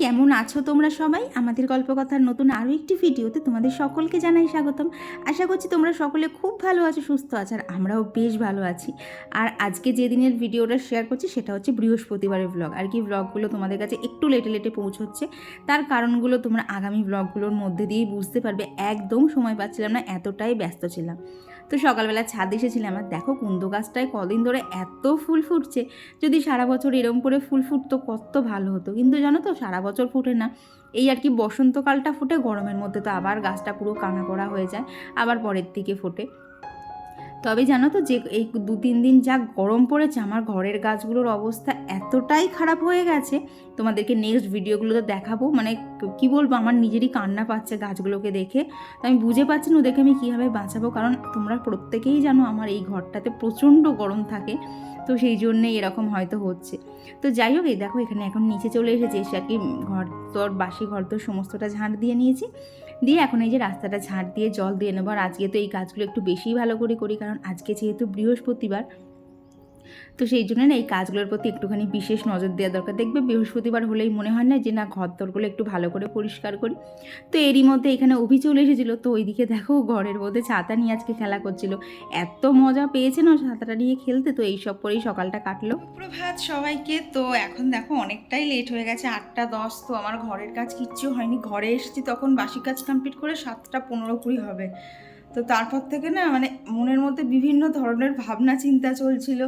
কেমন আছো তোমরা সবাই? আমাদের গল্পকথার নতুন আরও একটি ভিডিওতে তোমাদের সকলকে জানাই স্বাগতম। আশা করছি তোমরা সকলে খুব ভালো আছো, সুস্থ আছো, আর আমরাও বেশ ভালো আছি। আর আজকে যে দিনের ভিডিওটা শেয়ার করছি সেটা হচ্ছে বৃহস্পতিবারের ব্লগ আর কি ব্লগগুলো তোমাদের কাছে একটু লেটে লেটে পৌঁছচ্ছে, তার কারণগুলো তোমরা আগামী ব্লগগুলোর মধ্যে দিয়েই বুঝতে পারবে। একদম সময় পাচ্ছিলাম না, এতটাই ব্যস্ত ছিলাম। তো সকালবেলা ছাদ এসেছিলাম, আর দেখো কুন্দু গাছটায় কদিন ধরে এত ফুল ফুটছে। যদি সারা বছর এরম করে ফুল ফুটতো কত ভালো হতো। কিন্তু জানো তো, সারা বছর ফুটে না। এই আর কি বসন্তকালটা ফুটে, গরমের মধ্যে তো আবার গাছটা পুরো কানা করা হয়ে যায়, আবার পরের দিকে ফোটে। তবে জানো তো যে এই দু তিন দিন যা গরম পড়েছে, আমার ঘরের গাছগুলোর অবস্থা এতটাই খারাপ হয়ে গেছে। তোমাদেরকে নেক্সট ভিডিওগুলোতে দেখাবো। মানে কি বলব, আমার নিজেরই কান্না পাচ্ছে গাছগুলোকে দেখে। তো আমি বুঝে পাচ্ছি না ওদেরকে আমি কীভাবে বাঁচাবো। কারণ তোমরা প্রত্যেকেই জানো আমার এই ঘরটাতে প্রচণ্ড গরম থাকে। তো সেই জন্যে এরকম হয়তো হচ্ছে। তো যাই হোক, এই দেখো এখানে এখন নিচে চলে এসেছে। এসে আর কি ঘর, তোর বাসি ঘর, তোর সমস্তটা ঝাঁট দিয়ে নিয়েছি। দিয়ে এখন এই যে রাস্তাটা ঝাঁট দিয়ে জল দিয়ে নেব। আর আজকে তো এই কাজগুলো একটু বেশি ভালো করে করি, কারণ আজকে যেহেতু বৃহস্পতিবার তো সেই জন্য না এই কাজগুলোর প্রতি একটুখানি বিশেষ নজর দেওয়া দরকার। দেখবে বৃহস্পতিবার হলেই মনে হয় না যে না ঘর দরগুলো একটু ভালো করে পরিষ্কার করি। তো এরই মধ্যে এখানে অভি চলে এসেছিল। তো ওইদিকে দেখো ঘরের মধ্যে ছাতা নিয়ে আজকে খেলা করছিল। এত মজা পেয়েছে না ছাতাটা নিয়ে খেলতে? তো এইসব করেই সকালটা কাটলো। প্রভাত সবাইকে। তো এখন দেখো অনেকটাই লেট হয়ে গেছে, আটটা দশ। তো আমার ঘরের কাজ কিচ্ছু হয়নি। ঘরে এসেছি তখন বাসি কাজ কমপ্লিট করে সাতটা পনেরো কুড়ি হবে। তো তারপর থেকে না মানে মনের মধ্যে বিভিন্ন ধরনের ভাবনা, চিন্তা চলছিল।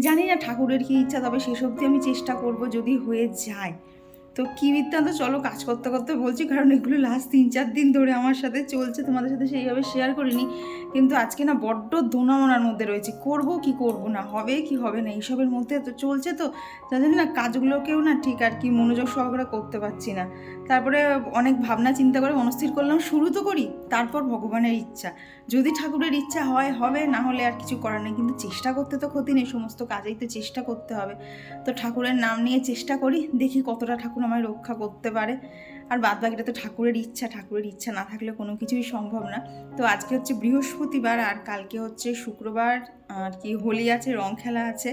জানি না ঠাকুরের কী ইচ্ছা, তবে সেসব দিয়ে আমি চেষ্টা করব যদি হয়ে যায়। তো কী বৃত্তান্ত? চলো কাজ করতে করতে বলছি, কারণ এগুলো লাস্ট তিন চার দিন ধরে আমার সাথে চলছে, তোমাদের সাথে সেইভাবে শেয়ার করিনি। কিন্তু আজকে না বড্ড দোনামোনার মধ্যে রয়েছে। করব কি করব না, হবে কি হবে না, এইসবের মধ্যে তো চলছে তো যার জন্য না কাজগুলোকেও না ঠিক আর কি মনোযোগ সহকারে করতে পারছি না। তারপরে অনেক ভাবনা চিন্তা করে মনস্থির করলাম, শুরু তো করি, তারপর ভগবানের ইচ্ছা। যদি ঠাকুরের ইচ্ছা হয়, হবে, না হলে আর কিছু করার নেই, কিন্তু চেষ্টা করতে তো ক্ষতি নেই, সমস্ত কাজেই তো চেষ্টা করতে হবে। তো ঠাকুরের নাম নিয়ে চেষ্টা করি, দেখি কতটা ঠাকুর আমায় রক্ষা করতে পারে। আর বাদ বাকিটা তো ঠাকুরের ইচ্ছা ঠাকুরের ইচ্ছা না থাকলে কোনো কিছুই সম্ভব না। তো আজকে হচ্ছে বৃহস্পতিবার আর কালকে হচ্ছে শুক্রবার, আর কি হোলি আছে, রং খেলা আছে।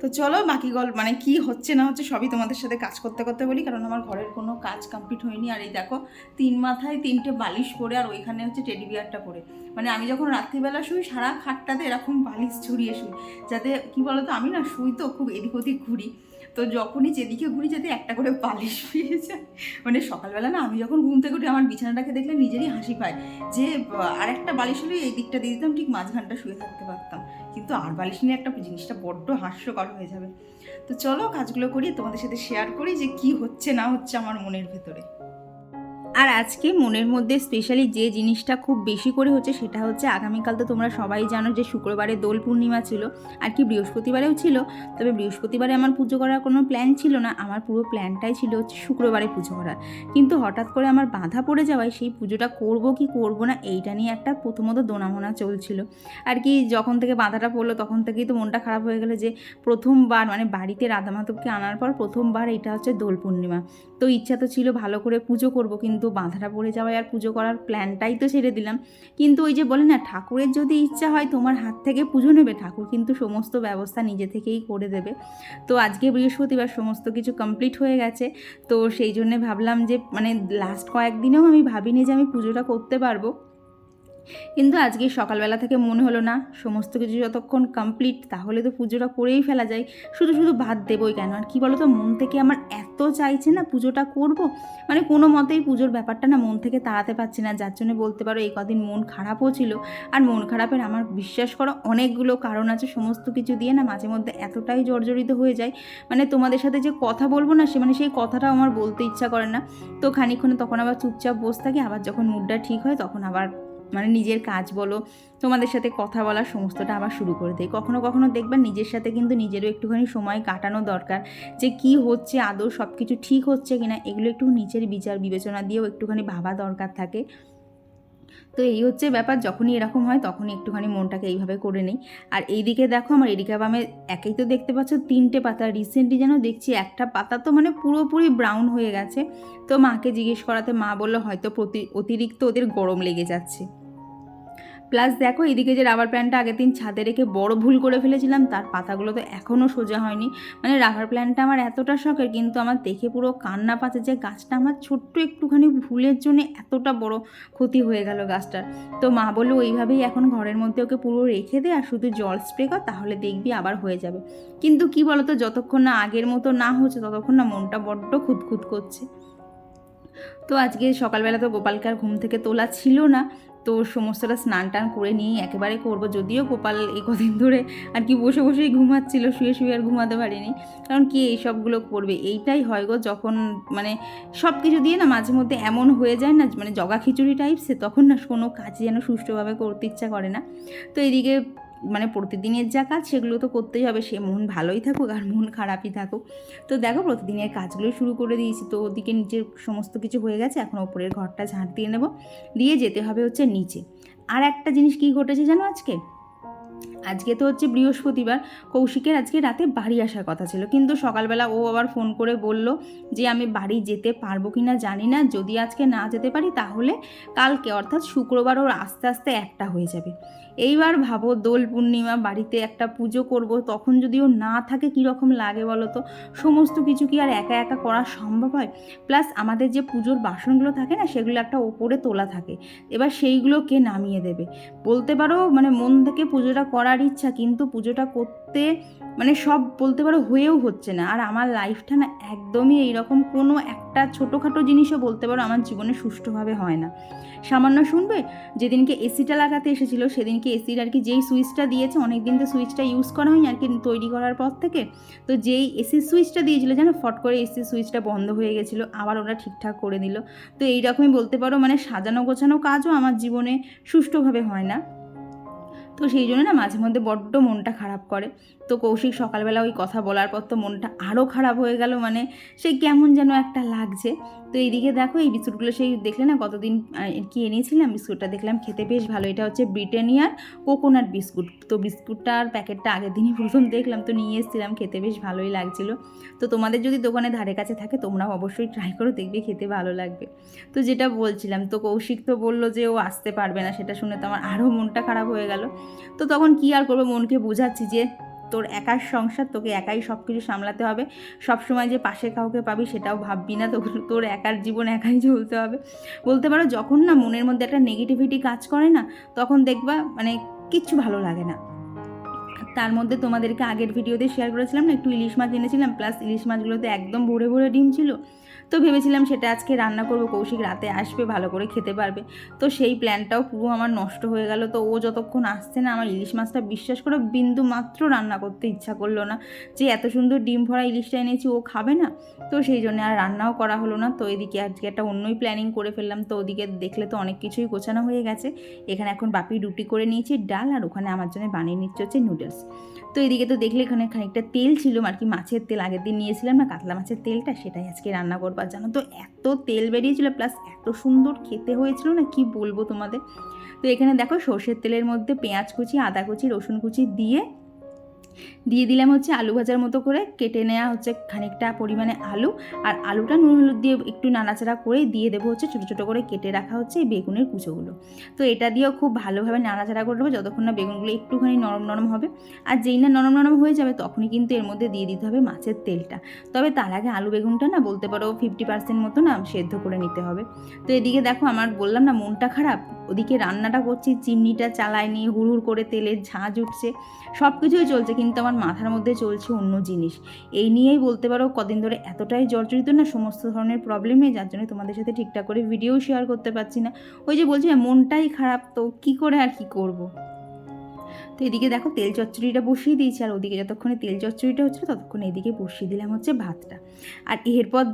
তো চলো বাকি গল্প মানে কি হচ্ছে না হচ্ছে সবই তোমাদের সাথে কাজ করতে করতে বলি, কারণ আমার ঘরের কোনো কাজ কমপ্লিট হয়নি। আর এই দেখো, তিন মাথায় তিনটে বালিশ পরে আর ওইখানে হচ্ছে টেডি বিয়ারটা পরে মানে আমি যখন রাত্রিবেলা শুই, সারা খাটটাতে এরকম বালিশ ছড়িয়ে শুই। যাতে, কি বলতো, আমি না শুই তো খুব এদিক ওদিক ঘুরি। তো যখনই যেদিকে ঘুরি যাতে একটা করে বালিশ পেয়ে যায়। মানে সকালবেলা না আমি যখন ঘুম থেকে উঠি আমার বিছানাটাকে দেখলে নিজেরই হাসি পায় যে আর একটা বালিশ হলে এই দিকটা দিয়ে দিতাম, ঠিক মাঝখানটা শুয়ে থাকতে পারতাম। কিন্তু আর বালিশ নিয়ে একটা জিনিসটা বড্ড হাস্যকর হয়ে যাবে। তো চলো কাজগুলো করি, তোমাদের সাথে শেয়ার করি যে কি হচ্ছে না হচ্ছে আমার মনের ভেতরে। আর আজকে মনের মধ্যে স্পেশালি যে জিনিসটা খুব বেশি করে হচ্ছে সেটা হচ্ছে আগামীকাল তো তোমরা সবাই জানো যে শুক্রবারে দোল পূর্ণিমা ছিল আর কি বৃহস্পতিবারেও ছিল। তবে বৃহস্পতিবারে আমার পুজো করার কোনো প্ল্যান ছিল না। আমার পুরো প্ল্যানটাই ছিল হচ্ছে শুক্রবারে পুজো করার। কিন্তু হঠাৎ করে আমার বাধা পড়ে যাওয়ায় সেই পুজোটা করব কি করব না এইটা নিয়ে একটা প্রথমত দোনামোনা চলছিল। আর কি যখন থেকে বাধাটা পড়ল তখন থেকেই তো মনটা খারাপ হয়ে গেলো যে প্রথমবার মানে বাড়িতে রাধা মাধবকে আনার পর প্রথমবার এটা হচ্ছে দোল পূর্ণিমা। তো ইচ্ছা তো ছিল ভালো করে পুজো করব কিন্তু বাধাটা পড়ে যাওয়ায় আর পুজো করার প্ল্যানটাই তো ছেড়ে দিলাম। কিন্তু ওই যে বলে না, ঠাকুরের যদি ইচ্ছা হয় তোমার হাত থেকে পুজো নেবে, ঠাকুর কিন্তু সমস্ত ব্যবস্থা নিজে থেকেই করে দেবে। তো আজকে বৃহস্পতিবার সমস্ত কিছু কমপ্লিট হয়ে গেছে। তো সেই জন্যে ভাবলাম যে মানে লাস্ট কয়েকদিনেও আমি ভাবিনি যে আমি পুজোটা করতে পারব। কিন্তু আজকে সকালবেলা থেকে মনে হলো না, সমস্ত কিছু যতক্ষণ কমপ্লিট তাহলে তো পুজোটা করেই ফেলা যায়। শুধু শুধু ভাত দেবই কেন? আর কী বলো তো মন থেকে আমার এত চাইছে না পুজোটা করব। মানে কোনো মতেই পুজোর ব্যাপারটা না মন থেকে তাড়াতে পারছি না, যার জন্য বলতে পারো এই কদিন মন খারাপও ছিল। আর মন খারাপের আমার বিশ্বাস করো, অনেকগুলো কারণ আছে, সমস্ত কিছু দিয়ে না মাঝে মধ্যে এতটাই জর্জরিত হয়ে যায়। মানে তোমাদের সাথে যে কথা বলব না, সে মানে সেই কথাটাও আমার বলতে ইচ্ছা করে না। তো খানিক্ষণে তখন আবার চুপচাপ বসে থাকি, আবার যখন মুডটা ঠিক হয়, তখন আবার মানে নিজের কাজ বলো, তোমাদের সাথে কথা বলার সমস্তটা আবার শুরু করে দেয় কখনো কখনো দেখবে নিজের সাথে কিন্তু নিজেরও একটুখানি সময় কাটানো দরকার যে কি হচ্ছে, আদৌ সব কিছু ঠিক হচ্ছে কিনা, এগুলো একটু নিজের বিচার বিবেচনা দিয়েও একটুখানি ভাবা দরকার থাকে। তো এই হচ্ছে ব্যাপার, যখনই এরকম হয় তখনই একটুখানি মনটাকে এইভাবে করে নিই। আর এইদিকে দেখো আমার এদিকে বামে একেই তো দেখতে পাচ্ছ, তিনটে পাতা। রিসেন্টলি যেন দেখছি একটা পাতা তো মানে পুরোপুরি ব্রাউন হয়ে গেছে। তো মাকে জিজ্ঞেস করাতে মা বলল, হয়তো প্রতি, অতিরিক্ত ওদের গরম লেগে যাচ্ছে। প্লাস দেখো, এদিকে যে রাবার প্ল্যান্টটা আগের দিন ছাদে রেখে বড় ভুল করে ফেলেছিলাম, তার পাতাগুলো তো এখনও সোজা হয়নি। মানে রাবার প্ল্যান্টটা আমার এতটা শখের, কিন্তু আমার দেখে পুরো কান্না পাচ্ছে যে গাছটা আমার ছোট্ট একটুখানি ভুলের জন্য এতটা বড় ক্ষতি হয়ে গেল গাছটার। তো মা বলল ওইভাবেই এখন ঘরের মধ্যে ওকে পুরো রেখে দে আর শুধু জল স্প্রে কর, তাহলে দেখবি আবার হয়ে যাবে। কিন্তু কি বলতো, যতক্ষণ না আগের মতো না হচ্ছে, ততক্ষণ না মনটা বড্ড খুঁতখুত করছে। তো আজকে সকালবেলা তো গোপালকে আর ঘুম থেকে তোলা ছিল না। তো সমস্তটা স্নান টান করে নিয়েই একেবারে করব। যদিও গোপাল এই কদিন ধরে আর কি বসে বসেই ঘুমাচ্ছিল, শুয়ে শুয়ে আর ঘুমাতে পারিনি। কারণ কি এই সবগুলো করবে? এইটাই হয় গো যখন মানে সব কিছু দিয়ে না মাঝে মধ্যে এমন হয়ে যায় না মানে জগা খিচুড়ি টাইপসে তখন না কোনো কাজ যেন সুষ্ঠুভাবে করতে ইচ্ছা করে না। তো এদিকে মানে প্রতিদিনের যা কাজ সেগুলো তো করতেই হবে, সে মন ভালোই থাকুক আর মন খারাপই থাকুক। তো দেখো প্রতিদিনের কাজগুলো শুরু করে দিয়েছি, তো ওদিকে নিচের সমস্ত কিছু হয়ে গেছে, এখন ওপরের ঘরটা ঝাঁট দিয়ে নেব। দিয়ে যেতে হবে হচ্ছে নিচে। আর একটা জিনিস কি ঘটেছে জানো আজকে? আজকে তো হচ্ছে বৃহস্পতিবার, কৌশিকের আজকে রাতে বাড়ি আসার কথা ছিল। কিন্তু সকালবেলা ও আবার ফোন করে বলল যে, আমি বাড়ি যেতে পারব কি না জানি না। যদি আজকে না যেতে পারি, তাহলে কালকে, অর্থাৎ শুক্রবার ওর আস্তে আস্তে একটা হয়ে যাবে। এইবার ভাবো, দোল পূর্ণিমা, বাড়িতে একটা পুজো করব, তখন যদি ও না থাকে কীরকম লাগে বলো তো? সমস্ত কিছু কি আর একা একা করা সম্ভব হয়? প্লাস আমাদের যে পুজোর বাসনগুলো থাকে না, সেগুলো একটা ওপরে তোলা থাকে। এবার সেইগুলো কে নামিয়ে দেবে। বলতে পারো মানে মন থেকে পুজোটা করার ইচ্ছা, কিন্তু পুজোটা করতে মানে সব বলতে পারো হয়েও হচ্ছে না। আর আমার লাইফটা না একদমই এইরকম কোনো একটা ছোটোখাটো জিনিসও বলতে পারো আমার জীবনে সুষ্ঠুভাবে হয় না। সামান্য শুনবে, যেদিনকে এসিটা লাগাতে এসেছিল, সেদিনকে এসির আর কি যেই সুইচটা দিয়েছে অনেক দিন তো সুইচটা ইউজ করা হয়নি আর কি তৈরি করার পর থেকে, তো যেই এসির সুইচটা দিয়েছিলো যেন ফট করে এসির সুইচটা বন্ধ হয়ে গেছিল, আবার ওরা ঠিকঠাক করে দিল। তো এইরকমই বলতে পারো মানে সাজানো গোছানো কাজও আমার জীবনে সুষ্ঠুভাবে হয় না। তো সেই জন্য না মাঝে মধ্যে বড্ড মনটা খারাপ করে। তো কৌশিক সকালবেলা ওই কথা বলার পর তো মনটা আরও খারাপ হয়ে গেল মানে সে কেমন যেন একটা লাগছে। তো এইদিকে দেখো, এই বিস্কুটগুলো সেই দেখলে না কতদিন কি এনেছিলাম? বিস্কুটটা দেখলাম খেতে বেশ ভালো। এটা হচ্ছে ব্রিটানিয়ার কোকোনাট বিস্কুট। তো বিস্কুটটা আর প্যাকেটটা আগের দিনই প্রথম দেখলাম, তো নিয়ে এসেছিলাম, খেতে বেশ ভালোই লাগছিল। তো তোমাদের যদি দোকানে ধারে কাছে থাকে, তোমরাও অবশ্যই ট্রাই করো, দেখবে খেতে ভালো লাগবে। তো যেটা বলছিলাম, তো কৌশিক তো বলল যে ও আসতে পারবে না, সেটা শুনে তো আমার আরও মনটা খারাপ হয়ে গেল। তো তখন কি আর করব? মনকে বোঝাচ্ছি যে তোর একার সংসার, তোকে একাই সব কিছু সামলাতে হবে। সব সময় যে পাশে কাউকে পাবি সেটাও ভাববি না। তো তোর একার জীবন একাই চলতে হবে। বলতে পারো যখন না মনের মধ্যে একটা নেগেটিভিটি কাজ করে না, তখন দেখবা মানে কিচ্ছু ভালো লাগে না। তার মধ্যে তোমাদেরকে আগের ভিডিওতে শেয়ার করেছিলাম না, একটু ইলিশ মাছ এনেছিলাম প্লাস ইলিশ মাছগুলোতে একদম ভরে ভরে ডিম ছিল। তো ভেবেছিলাম সেটা আজকে রান্না করব, কৌশিক রাতে আসবে, ভালো করে খেতে পারবে। তো সেই প্ল্যানটাও পুরো আমার নষ্ট হয়ে গেল। তো ও যতক্ষণ আসছে না, আমার ইলিশ মাছটা বিশ্বাস করে বিন্দু মাত্র রান্না করতে ইচ্ছা করল না। যে এত সুন্দর ডিম ভরা ইলিশটা এনেছি, ও খাবে না। তো সেই জন্য আর রান্নাও করা হলো না। তো এদিকে আজকে একটা অন্যই প্ল্যানিং করে ফেললাম। তো ওদিকে দেখলে তো অনেক কিছুই গোছানো হয়ে গেছে। এখানে এখন বাপি রুটি করে নিয়েছি, ডাল, আর ওখানে আমার জন্য বানিয়ে নিচ্ছে হচ্ছে নুডলস তো এদিকে তো দেখলে এখানে খানিকটা তেল ছিল, আর কি মাছের তেল আগের দিন নিয়েছিলাম না, কাতলা মাছের তেলটা, সেটাই আজকে রান্না করবার জানো তো এত তেল বেরিয়েছিল প্লাস এত সুন্দর খেতে হয়েছিল না, কি বলব তোমাদের? তো এখানে দেখো সর্ষের তেলের মধ্যে পেঁয়াজ কুচি, আদা কুচি, রসুন কুচি দিয়ে দিয়ে দিলাম হচ্ছে আলু ভাজার মতো করে, কেটে নেওয়া হচ্ছে খানিকটা পরিমাণে আলু। আর আলুটা নুন হলুদ দিয়ে একটু নাড়াচাড়া করে দিয়ে দেবো হচ্ছে ছোটো ছোটো করে কেটে রাখা হচ্ছে এই বেগুনের কুচোগুলো। তো এটা দিয়েও খুব ভালোভাবে নাড়াচাড়া করে দেবো যতক্ষণ না বেগুনগুলো একটুখানি নরম নরম হবে। আর যেই না নরম নরম হয়ে যাবে তখনই কিন্তু এর মধ্যে দিয়ে দিতে হবে মাছের তেলটা। তবে তার আগে আলু বেগুনটা না বলতে পারো ফিফটি পার্সেন্ট মতো না সেদ্ধ করে নিতে হবে। তো এদিকে দেখো আমার বললাম না মনটা খারাপ, ওদিকে রান্নাটা করছি চিমনিটা চালায়নি হুড় হুড় করে তেলের ঝাঁঝ উঠছে সব কিছুই চলছে কিন্তু আমার মাথার মধ্যে চলছে অন্য জিনিস এই নিয়েই বলতে পারো কদিন ধরে এতটাই জর্জরিত না, সমস্ত ধরনের প্রবলেম নেই, যার জন্য তোমাদের সাথে ঠিকঠাক করে ভিডিও শেয়ার করতে পারছি না ওই যে বলছি মনটাই খারাপ, তো কী করে আর কি করব। তো এদিকে দেখো তেল চচ্চড়িটা বসিয়ে দিয়েছি, আর ওদিকে যতক্ষণে তেল চচ্চড়িটা হচ্ছিল ততক্ষণ এদিকে বসিয়ে দিলাম হচ্ছে ভাতটা। আর এরপর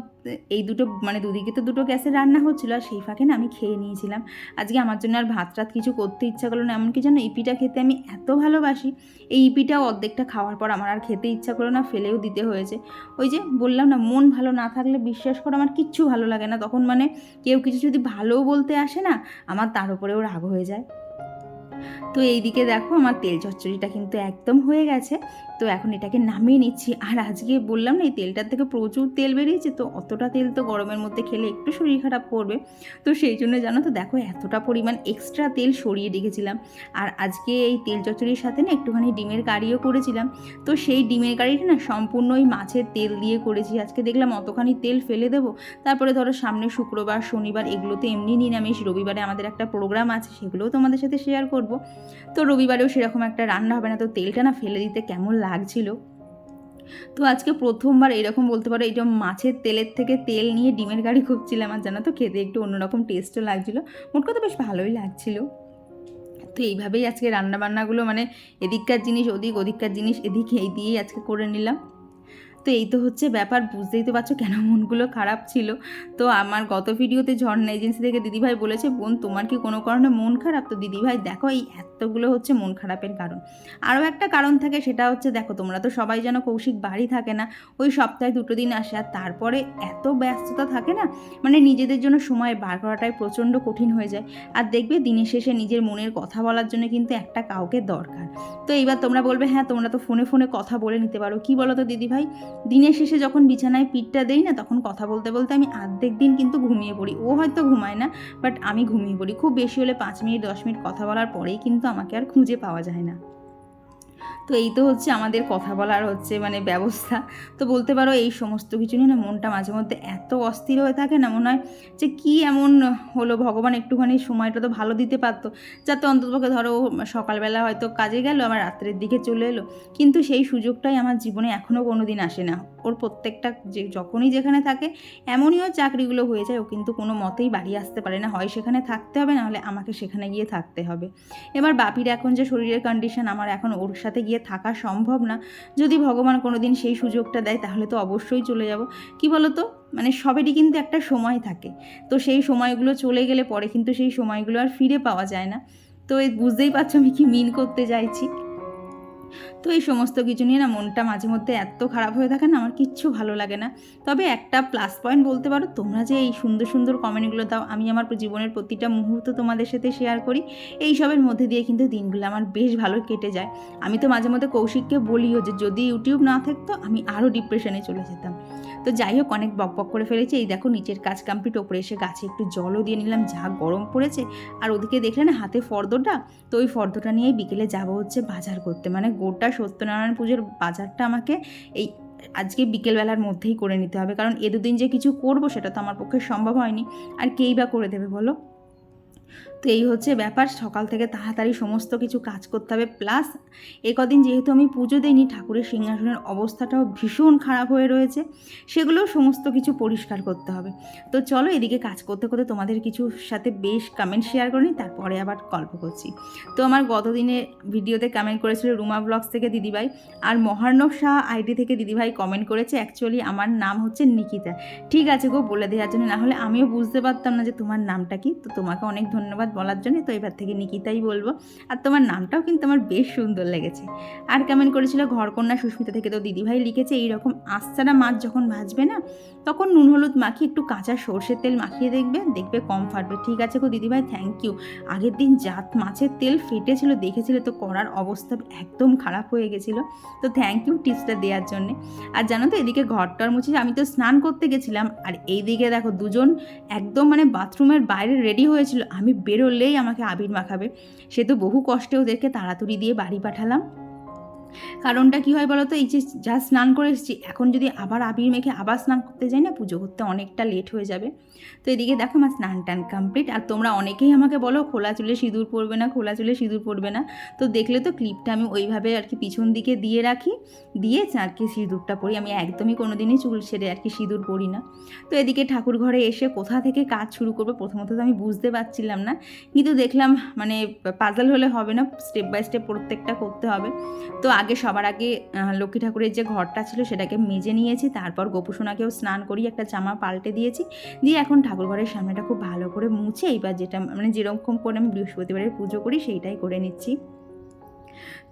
এই দুটো মানে দুদিকে তো দুটো গ্যাসে রান্না হচ্ছিল, আর সেই ফাঁকে না আমি খেয়ে নিয়েছিলাম। আজকে আমার জন্য আর ভাত টাত কিছু করতে ইচ্ছা করল না, এমনকি যেন ইপিটা খেতে আমি এত ভালোবাসি। এই ইপিটাও অর্ধেকটা খাওয়ার পর আমার আর খেতে ইচ্ছা করল না, ফেলেও দিতে হয়েছে। ওই যে বললাম না, মন ভালো না থাকলে বিশ্বাস করো আমার কিচ্ছু ভালো লাগে না, তখন মানে কেউ কিছু যদি ভালোও বলতে আসে না, আমার তার উপরেও রাগ হয়ে যায়। তো এইদিকে দেখো আমার তেল চচ্চড়িটা কিন্তু একদম হয়ে গেছে। তো এখন এটাকে নামিয়ে নিচ্ছি। আর আজকে বললাম না, এই তেলটার থেকে প্রচুর তেল বেরিয়েছে, তো অতটা তেল তো গরমের মধ্যে খেলে একটু শরীর খারাপ করবে। তো সেই জন্য জানো তো, দেখো এতটা পরিমাণ এক্সট্রা তেল সরিয়ে রেখেছিলাম। আর আজকে এই তেল চচ্চড়ির সাথে না একটুখানি ডিমের কারিও করেছিলাম। তো সেই ডিমের কারিটা না সম্পূর্ণ ওই মাছের তেল দিয়ে করেছি। আজকে দেখলাম অতখানি তেল ফেলে দেবো। তারপরে ধরো সামনে শুক্রবার, শনিবার এগুলোতে এমনি নিরামিষ। রবিবারে আমাদের একটা প্রোগ্রাম আছে, সেগুলোও তোমাদের সাথে শেয়ার করব। তো রবিবারেও সেরকম একটা রান্না হবে না। তো তেলটা না ফেলে দিতে কেমন লাগছিল। তো আজকে প্রথমবার এরকম বলতে পারো এইটা মাছের তেলের থেকে তেল নিয়ে ডিমের গাড়ি খুঁজছিলাম আর জানো তো, খেতে একটু অন্যরকম টেস্টও লাগছিল। মোট কথা বেশ ভালোই লাগছিল। তো এইভাবেই আজকে রান্নাবান্নাগুলো মানে এদিককার জিনিস ওদিক, ওদিককার জিনিস এদিক, এই দিয়েই আজকে করে নিলাম। তো এই তো হচ্ছে ব্যাপার, বুঝতেই তো পারছ কেন মনগুলো খারাপ ছিল। তো আমার গত ভিডিওতে ঝর্ণা এজেন্সি থেকে দিদিভাই বলেছে, বোন, তোমার কি কোনো কারণে মন খারাপ? তো দিদিভাই, দেখো, এই এতগুলো হচ্ছে মন খারাপের কারণ। আরও একটা কারণ থাকে, সেটা হচ্ছে দেখো, তোমরা তো সবাই যেন কৌশিক বাড়ি থাকে না, ওই সপ্তাহে দুটো দিন আসে। আর তারপরে এত ব্যস্ততা থাকে না মানে নিজেদের জন্য সময় বার করাটাই প্রচণ্ড কঠিন হয়ে যায়। আর দেখবে দিনের শেষে নিজের মনের কথা বলার জন্য কিন্তু একটা কাউকে দরকার। তো এইবার তোমরা বলবে হ্যাঁ তোমরা তো ফোনে ফোনে কথা বলে নিতে পারো। কি বলো তো দিদিভাই? দিনের শেষে যখন বিছানায় পিঠটা দেই না, তখন কথা বলতে বলতে আমি আর্ধেক দিন কিন্তু ঘুমিয়ে পড়ি। ও হয়তো ঘুমায় না বাট আমি ঘুমিয়ে পড়ি। খুব বেশি হলে পাঁচ মিনিট, দশ মিনিট কথা বলার পরেই কিন্তু আমাকে আর খুঁজে পাওয়া যায় না। তো এই তো হচ্ছে আমাদের কথা বলার হচ্ছে মানে ব্যবস্থা। তো বলতে পারো এই সমস্ত কিছু নিয়ে না মনটা মাঝে মধ্যে এত অস্থির হয়ে থাকে না, মনে হয় যে কি এমন হলো, ভগবান একটুখানি সময়টা তো ভালো দিতে পারতো। যাতে অন্ততপক্ষে ধরো সকালবেলা হয়তো কাজে গেল আমার রাত্রের দিকে চলে এলো। কিন্তু সেই সুযোগটাই আমার জীবনে এখনও কোনো দিন আসে না। ওর প্রত্যেকটা যে যখনই যেখানে থাকে এমনইও চাকরিগুলো হয়ে যায়। ও কিন্তু কোনো মতেই বাড়ি আসতে পারে না। হয় সেখানে থাকতে হবে নাহলে আমাকে সেখানে গিয়ে থাকতে হবে। এবার বাপির এখন যে শরীরের কন্ডিশন আমার এখন ওর সাথে গিয়ে থাকা সম্ভব না। যদি ভগবান কোনো দিন সেই সুযোগটা দেয়, তাহলে তো অবশ্যই চলে যাব। কি বলতো? মানে সবেরই কিন্তু একটা সময় থাকে। তো সেই সময়গুলো চলে গেলে পরে কিন্তু সেই সময়গুলো আর ফিরে পাওয়া যায় না। তো বুঝতেই পারছ আমি কি মিন করতে চাইছি। তো এই সমস্ত কিছু নিয়ে না মনটা মাঝে মধ্যে এত খারাপ হয়ে থাকে না, আমার কিচ্ছু ভালো লাগে না। তবে একটা প্লাস পয়েন্ট বলতে পারো, তোমরা যে এই সুন্দর সুন্দর কমেন্টগুলো দাও, আমি আমার জীবনের প্রতিটা মুহূর্ত তোমাদের সাথে শেয়ার করি, এই সবের মধ্যে দিয়ে কিন্তু দিনগুলো আমার বেশ ভালো কেটে যায়। আমি তো মাঝে মধ্যে কৌশিককে বলিও যে, যদি ইউটিউব না থাকতো, আমি আরও ডিপ্রেশনে চলে যেতাম। তো যাই হোক, অনেক বক বক করে ফেলেছি। এই দেখো, নিচের কাজ কমপ্লিট ওপরে এসে গাছে একটু জলও দিয়ে নিলাম, যা গরম পড়েছে। আর ওদিকে দেখলে না, হাতে ফর্দটা? তো ওই ফর্দটা নিয়ে বিকেলে যাব হচ্ছে বাজার করতে। মানে গোটা সত্যনারায়ণ পুজোর বাজারটা আমাকে এই আজকে বিকেলবেলার মধ্যেই করে নিতে হবে। কারণ এ দুদিন যে কিছু করব সেটা তো আমার পক্ষে সম্ভব হয়নি। আর কেই বা করে দেবে বলো? তো এই হচ্ছে ব্যাপার। সকাল থেকে তাড়াতাড়ি সমস্ত কিছু কাজ করতে হবে। প্লাস এ কদিন যেহেতু আমি পুজো দিইনি, ঠাকুরের সিংহাসনের অবস্থাটাও ভীষণ খারাপ হয়ে রয়েছে সেগুলোও সমস্ত কিছু পরিষ্কার করতে হবে। তো চলো এদিকে কাজ করতে করতে তোমাদের কিছু সাথে বেশ কমেন্ট শেয়ার করে তারপরে আবার গল্প করছি। তো আমার গতদিনে ভিডিওতে কমেন্ট করেছিল রুমা ব্লগস থেকে দিদিভাই, আর মহার্ণব শাহ আইডি থেকে দিদিভাই কমেন্ট করেছে অ্যাকচুয়ালি আমার নাম হচ্ছে নিকিতা। ঠিক আছে গো, বলে দেওয়ার জন্য না হলে আমিও বুঝতে পারতাম না যে তোমার নামটা কি। তো তোমাকে অনেক ধন্যবাদ বলার জন্য তো এবার থেকে নিকিতাই বলব। আর তোমার নামটাও কিন্তু আমার বেশ সুন্দর লেগেছে। আর কেমন করেছিল ঘরকন্যা সুস্মিতা থেকে তো দিদিভাই লিখেছে, এইরকম আস্তারা মাছ যখন ভাজবে না, তখন নুন হলুদ মাখিয়ে একটু কাঁচা সর্ষের তেল মাখিয়ে দেখবে দেখবে কম ফাটবে। ঠিক আছে গো দিদিভাই থ্যাংক ইউ আগের দিন জাত মাছের তেল ফেটেছিল, দেখেছিল তো করার অবস্থা একদম খারাপ হয়ে গেছিল। তো থ্যাংক ইউ টিপসটা দেওয়ার জন্যে। আর জানো তো এদিকে ঘরটার মুছি আমি তো স্নান করতে গেছিলাম, আর এইদিকে দেখো দুজন একদম মানে বাথরুমের বাইরে রেডি হয়েছিল। আমি বেরোলেই আমাকে আবির মাখাবে। সে তো বহু কষ্টে ওদেরকে তাড়াতাড়ি দিয়ে বাড়ি পাঠালাম। কারণটা কি হয় বলো তো এই যে যা স্নান করে এসেছি, এখন যদি আবার আবির মেখে আবার স্নান করতে যাই না, পুজো করতে অনেকটা লেট হয়ে যাবে। তো এদিকে দেখো আমার স্নান টান কমপ্লিট আর তোমরা অনেকেই আমাকে বলো, খোলা চুলে সিঁদুর পড়বে না, খোলা চুলে সিঁদুর পড়বে না। তো দেখলে তো ক্লিপটা আমি ওইভাবে আর কি পিছন দিকে দিয়ে রাখি, দিয়ে আর কি সিঁদুরটা পরি। আমি একদমই কোনো দিনই চুল ছেড়ে আর কি সিঁদুর পরি না। তো এদিকে ঠাকুর ঘরে এসে কোথা থেকে কাজ শুরু করব প্রথমত তো আমি বুঝতে পারছিলাম না। কিন্তু দেখলাম মানে পাজল হলে হবে না স্টেপ বাই স্টেপ প্রত্যেকটা করতে হবে। তো আগে, সবার আগে লক্ষ্মী ঠাকুরের যে ঘরটা ছিল সেটাকে মেজে নিয়েছি। তারপর গোপুসোনাকেও স্নান করি একটা জামা পাল্টে দিয়েছি। দিয়ে এখন ঠাকুর ঘরের সামনেটা খুব ভালো করে মুছে, এইবার যেটা মানে যেরকম করে আমি বৃহস্পতিবারের পুজো করি, সেইটাই করে নিচ্ছি।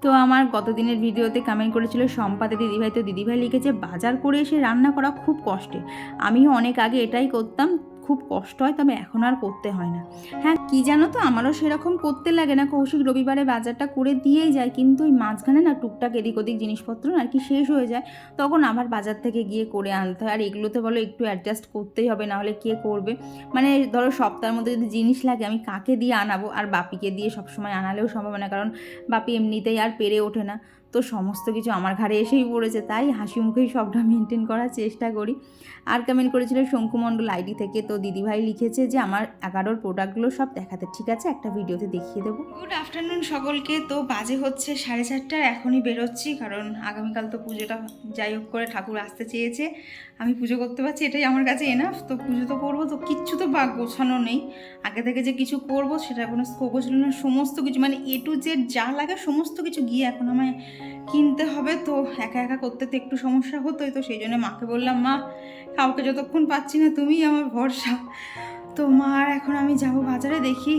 তো আমার গত দিনের ভিডিওতে কমেন্ট করেছিল সম্পাদে দিদিভাই। তো দিদিভাই লিখেছে, বাজার করে এসে রান্না করা খুব কষ্টে। আমিও অনেক আগে এটাই করতাম। খুব কষ্ট হয়, তবে এখন আর করতে হয় না। হ্যাঁ কি জানো তো? আমারও সেরকম করতে লাগে না। কৌশিক রবিবারে বাজারটা করে দিয়েই যায়, কিন্তু ওই মাঝখানে না টুকটাক এদিক ওদিক জিনিসপত্র আর কি শেষ হয়ে যায়। তখন আবার বাজার থেকে গিয়ে করে আনতে হয়। আর এগুলোতে বলো, একটু অ্যাডজাস্ট করতেই হবে, নাহলে কে করবে? মানে ধরো, সপ্তাহের মধ্যে যদি জিনিস লাগে, আমি কাকে দিয়ে আনাবো? আর বাপিকে দিয়ে সবসময় আনালেও সম্ভব না, কারণ বাপি এমনিতেই আর পেরে ওঠে না। তো সমস্ত কিছু আমার ঘাড়ে এসেই পড়েছে, তাই হাসি মুখেই সবটা মেনটেন করার চেষ্টা করি। আর কমেন্ট করেছিল শঙ্কুমণ্ডল আইডি থেকে, তো দিদিভাই লিখেছে যে, আমার এগারোর প্রোডাক্টগুলো সব দেখাতে, ঠিক আছে? একটা ভিডিওতে দেখিয়ে দেবো। গুড আফটারনুন সকলকে, তো বাজে হচ্ছে সাড়ে চারটার এখনই বেরোচ্ছি, কারণ আগামীকাল তো পুজোটা যাই হোক করে ঠাকুর আসতে চেয়েছে। আমি পুজো করতে পারছি, এটাই আমার কাছে এনাফ তো পুজো তো করব, তো কিচ্ছু তো বা গোছানো নেই। আগে থেকে যে কিছু করব, সেটা কোনো স্কোপও ছিল না। সমস্ত কিছু মানে এ টু জেড যা লাগে সমস্ত কিছু গিয়ে এখন আমায় কিনতে হবে। তো একা একা করতে তো একটু সমস্যা হতোই, তো সেই জন্য মাকে বললাম, মা, কাউকে যতক্ষণ পাচ্ছি না তুমিই আমার ভরসা। তো মা এখন আমি যাব বাজারে, দেখি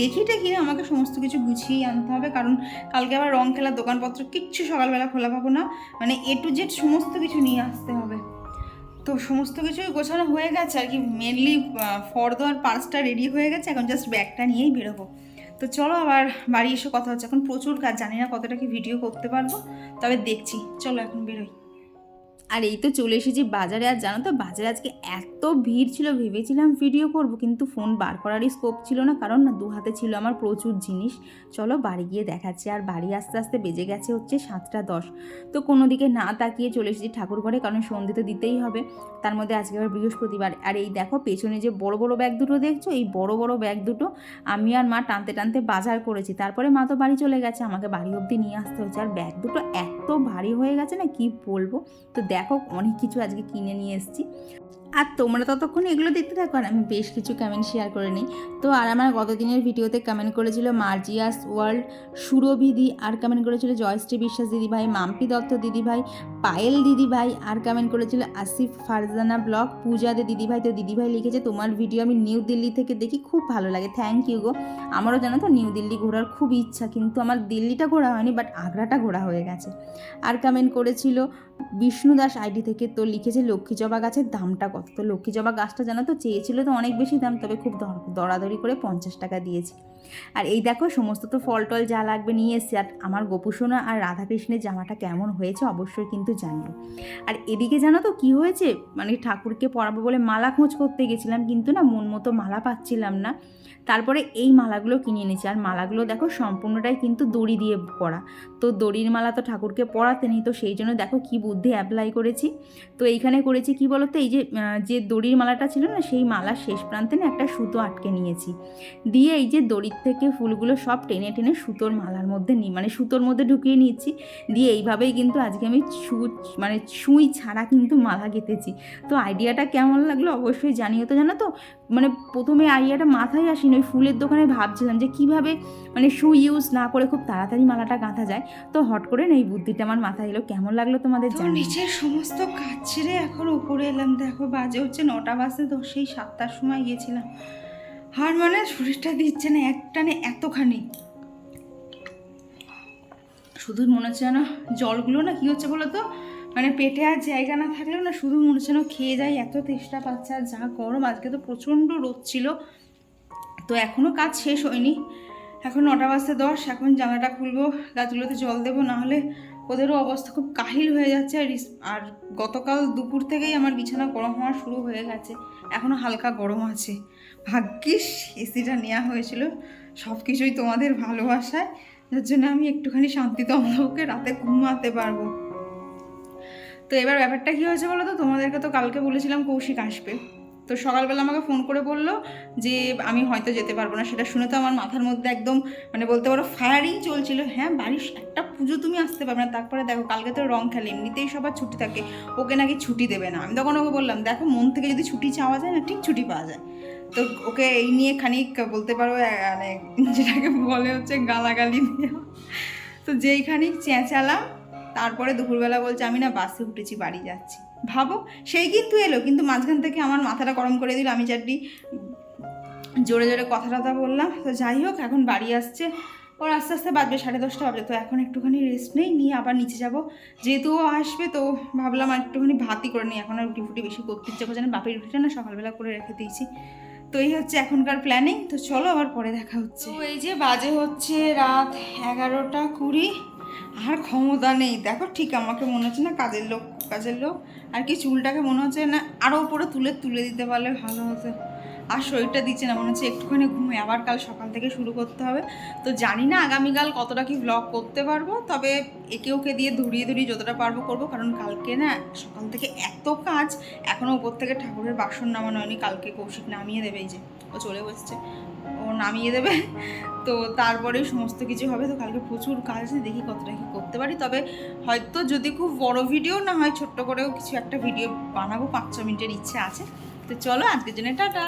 দেখিটা কিনে, আমাকে সমস্ত কিছু গুছিয়ে আনতে হবে। কারণ কালকে আবার রং খেলার দোকানপত্র, কিচ্ছু সকালবেলা খোলা পাবো না। মানে এ টু জেড সমস্ত কিছু নিয়ে আসতে হবে। তো সমস্ত কিছুই গোছানো হয়ে গেছে আর কি মেনলি ফর্দ আর পার্সটা রেডি হয়ে গেছে, এখন জাস্ট ব্যাগটা নিয়েই বেরোবো। তো চলো আবার বাড়ি এসে কথা হচ্ছে, এখন প্রচুর কাজ, জানি না কতটা কি ভিডিও করতে পারব, তবে দেখছি, চলো এখন বেরোই। আর এই তো চলে এসেছি বাজারে, আর জানো তো বাজারে আজকে এত ভিড় ছিল, ভেবেছিলাম ভিডিও করব, কিন্তু ফোন বার করারই স্কোপ ছিল না, কারণ না দু হাতে ছিল আমার প্রচুর জিনিস। চলো বাড়ি গিয়ে দেখাচ্ছি, আর বাড়ি আস্তে আস্তে বেজে গেছে হচ্ছে সাতটা দশ। তো কোনো দিকে না তাকিয়ে চলে এসেছি ঠাকুর ঘরে, কারণ সন্ধে তো দিতেই হবে। তার মধ্যে আজকে আবার বৃহস্পতিবার। আর এই দেখো পেছনে যে বড় বড় ব্যাগ দুটো দেখছ, এই বড় বড় ব্যাগ দুটো আমি আর মা টানতে টানতে বাজার করেছি। তারপরে মা তো বাড়ি চলে গেছে, আমাকে বাড়ি অবধি নিয়ে আসতে হচ্ছে আর ব্যাগ দুটো এত ভারী হয়ে গেছে না, কি বলব? তো দেখো অনেক কিছু আজকে কিনে নিয়ে এসেছি। আর তোমরা ততক্ষণ এগুলো দেখতে থাকো। আর আমি বেশ কিছু কমেন্ট শেয়ার করে নিই। তো আর আমার গত দিনের ভিডিওতে কমেন্ট করেছিল মার্জিয়াস ওয়ার্ল্ড সুরভিদি আর কমেন্ট করেছিল জয়শ্রী বিশ্বাস দিদিভাই, মাম্পি দত্ত দিদিভাই, পায়েল দিদিভাই, আর কমেন্ট করেছিল আসিফ ফারজানা ব্লগ, পূজা দে দিদিভাই। তো দিদিভাই লিখেছে, তোমার ভিডিও আমি নিউ দিল্লি থেকে দেখি, খুব ভালো লাগে। থ্যাংক ইউ গো। আমারও জানো তো নিউ দিল্লি ঘোরার খুব ইচ্ছা, কিন্তু আমার দিল্লিটা ঘোরা হয়নি বাট আগ্রাটা ঘোরা হয়ে গেছে। আর কমেন্ট করেছিল বিষ্ণু দাস আইডি থেকে, তো লিখেছে লক্ষ্মী জবা গাছের দামটা কত? তো লক্ষ্মী জবা গাছটা জানো তো চেয়েছিল তো অনেক বেশি দাম, তবে খুব দর- দরাদরি করে পঞ্চাশ টাকা দিয়েছি। আর এই দেখো সমস্ত তো ফল টল যা লাগবে নিয়ে এসেছি। আর আমার গোপুসোনা আর রাধাকৃষ্ণের জামাটা কেমন হয়েছে অবশ্যই কিন্তু জানিও আর এদিকে জানো তো কি হয়েছে? মানে ঠাকুরকে পরাবো বলে মালা খোঁজ করতে গেছিলাম কিন্তু না মন মতো মালা পাচ্ছিলাম না। তারপরে এই মালাগুলো কিনে এনেছি। আর মালাগুলো দেখো সম্পূর্ণটাই কিন্তু দড়ি দিয়ে করা। তো দড়ির মালা তো ঠাকুরকে পরাতে নেই তো সেই জন্য দেখো কি বুদ্ধি অ্যাপ্লাই করেছি। তো এইখানে করেছি কি বলতো এই যে যে দড়ির মালাটা ছিল না সেই মালার শেষ প্রান্তে না একটা সুতো আটকে নিয়েছি। দিয়ে এই যে দড়ির থেকে ফুলগুলো সব টেনে টেনে সুতোর মালার মধ্যে নিই মানে সুতোর মধ্যে ঢুকিয়ে নিচ্ছি। দিয়ে এইভাবেই কিন্তু আজকে আমি সু মানে সুই ছাড়া কিন্তু মালা গেঁথেছি। তো আইডিয়াটা কেমন লাগল অবশ্যই জানিও তো জানো তো? মানে প্রথমে আইডিয়াটা মাথায় আসেনি ওই ফুলের দোকানে ভাবছিলাম যে কীভাবে মানে সুই ইউজ না করে খুব তাড়াতাড়ি মালাটা গাঁথা যায়। তো হট করে না এই বুদ্ধিটা আমার মাথায় এলো। কেমন লাগল তোমাদের জানি নিচের সমস্ত কাজ ছেড়ে এখন উপরে এলাম। দেখো বাজে হচ্ছে নটা বাজে তো সেই সাতটার সময় গিয়েছিলাম। আর মানে শরীরটা দিচ্ছে না একটানে এতখানি। শুধু মনে হচ্ছে না জলগুলো না কি হচ্ছে বলো তো মানে পেটে আর জায়গা না থাকলেও না শুধু মনে হচ্ছে খেয়ে যাই, এত তেষ্টা পাচ্ছে আর যা গরম। আজকে তো প্রচণ্ড রোদ ছিল। তো এখনও কাজ শেষ হয়নি। এখন নটা বাজতে দশ, এখন জামাটা খুলবো, গাছগুলোতে জল দেবো, নাহলে ওদেরও অবস্থা খুব কাহিল হয়ে যাচ্ছে। আর আর গতকাল দুপুর থেকেই আমার বিছানা গরম হওয়া শুরু হয়ে গেছে। এখনও হালকা গরম আছে। ভাগ্যিস এসিটা নেওয়া হয়েছিল। সব কিছুই তোমাদের ভালোবাসায়। যার জন্য আমি একটুখানি শান্তিতে অন্তকে রাতে ঘুমাতে পারব। তো এবার ব্যাপারটা কী হয়েছে বলো তো? তোমাদেরকে তো কালকে বলেছিলাম কৌশিক আসবে। তো সকালবেলা আমাকে ফোন করে বলল যে, আমি হয়তো যেতে পারব না। সেটা শুনে তো আমার মাথার মধ্যে একদম মানে বলতে পারো ফায়ারিং চলছিল। হ্যাঁ বাড়ির একটা পুজো তুমি আসতে পারবে না। তারপরে দেখো, কালকে তো রং খেলে। এমনিতেই সবার ছুটি থাকে। ওকে নাকি ছুটি দেবে না। আমি তখন ওকে বললাম, দেখো, মন থেকে যদি ছুটি চাওয়া যায় না, ঠিক ছুটি পাওয়া যায়। তো ওকে এই নিয়ে খানিক বলতে পারো মানে যেটাকে বলে হচ্ছে গালাগালি দেওয়া তো যেই খানিক চেঁচালাম, তারপরে দুপুরবেলা বলছে, আমি না বাসে উঠেছি, বাড়ি যাচ্ছি। ভাবো। সেই কিন্তু এলো, কিন্তু মাঝখান থেকে আমার মাথাটা গরম করে দিল। আমি চারটি জোরে জোরে কথা টথা বললাম। তো যাই হোক, এখন বাড়ি আসছে। ওর আস্তে আস্তে বাজবে সাড়ে দশটা বাজবে। তো এখন একটুখানি রেস্ট নেই, নিয়ে আবার নিচে যাব। যেহেতু ও আসবে, তো ভাবলাম আর একটুখানি ভাতই করে নিই। এখন আর রুটি ফুটি বেশি করতে ইচ্ছে করছে না। বাপের রুটিটা না সকালবেলা করে রেখে দিয়েছি। তো এই হচ্ছে এখনকার প্ল্যানিং তো চলো আবার পরে দেখা হচ্ছে। তো এই যে বাজে হচ্ছে রাত এগারোটা কুড়ি। আর ক্ষমতা নেই। দেখো ঠিক আমাকে মনে হচ্ছে না কাজের লোক। কাজের লোক, আর কি চুলটাকে মনে হচ্ছে না আরও উপরে তুলে তুলে দিতে পারলে ভালো হতো। আর শরীরটা দিচ্ছে না, মনে হচ্ছে একটুখানি ঘুমে আবার কাল সকাল থেকে শুরু করতে হবে। তো জানি না আগামীকাল কতটা কি ব্লগ করতে পারব, তবে একে ওকে দিয়ে ধরিয়ে ধরিয়ে যতটা পারব করব। কারণ কালকে না, সকাল থেকে এত কাজ এখনও উপর থেকে ঠাকুরের বাসন নামানো হয়নি। কালকে কৌশিক নামিয়ে দেবে এই যে, ও চলে বসছে। ও নামিয়ে দেবে। তো তারপরেই সমস্ত কিছু হবে। তো কালকে প্রচুর কাজ দেখি কতটা কি করতে পারি। তবে হয়তো যদি খুব বড় ভিডিও না হয়, ছোট্ট করেও কিছু একটা ভিডিও বানাবো পাঁচ ছ মিনিটের ইচ্ছে আছে। তো চলো, আজকের জন্য টাটা!